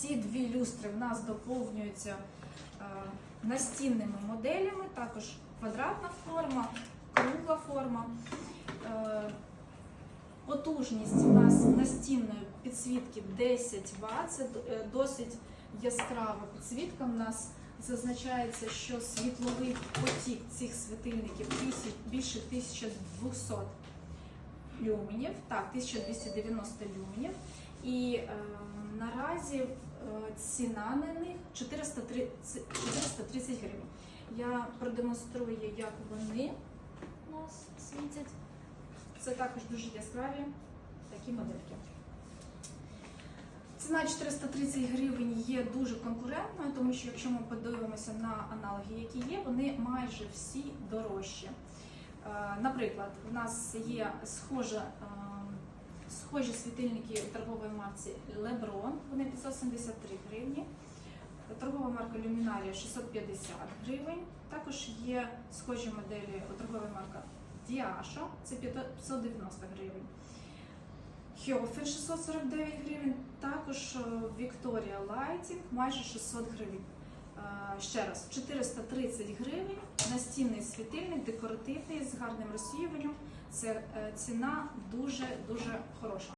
Ці дві люстри в нас доповнюються е, настінними моделями, також квадратна форма, кругла форма. Е, Потужність у нас настінної підсвітки 10 Вт. Це е, досить яскрава підсвітка. У нас зазначається, що світловий потік цих світильників більше 1200 люменів, так, 1290 люменів. І е, наразі ціна на них 430, 430 гривень. Я продемонструю, як вони у нас світять. Це також дуже яскраві такі модельки. Ціна 430 гривень є дуже конкурентною, тому що якщо ми подивимося на аналоги, які є, вони майже всі дорожчі. Е, Наприклад, у нас є схожа, е, схожі світильники торгової марці Lebron, вони 573 гривні. Торгова марка Luminaria 650 гривень. Також є схожі моделі у торгова марка Діаша, це 590 гривень. Хьофер 649 гривень, також е, Victoria Lighting майже 600 гривень. Е, Ще раз, 430 гривень, настінний світильник, декоративний з гарним розсіюванням. Це е, ціна дуже дуже хороша.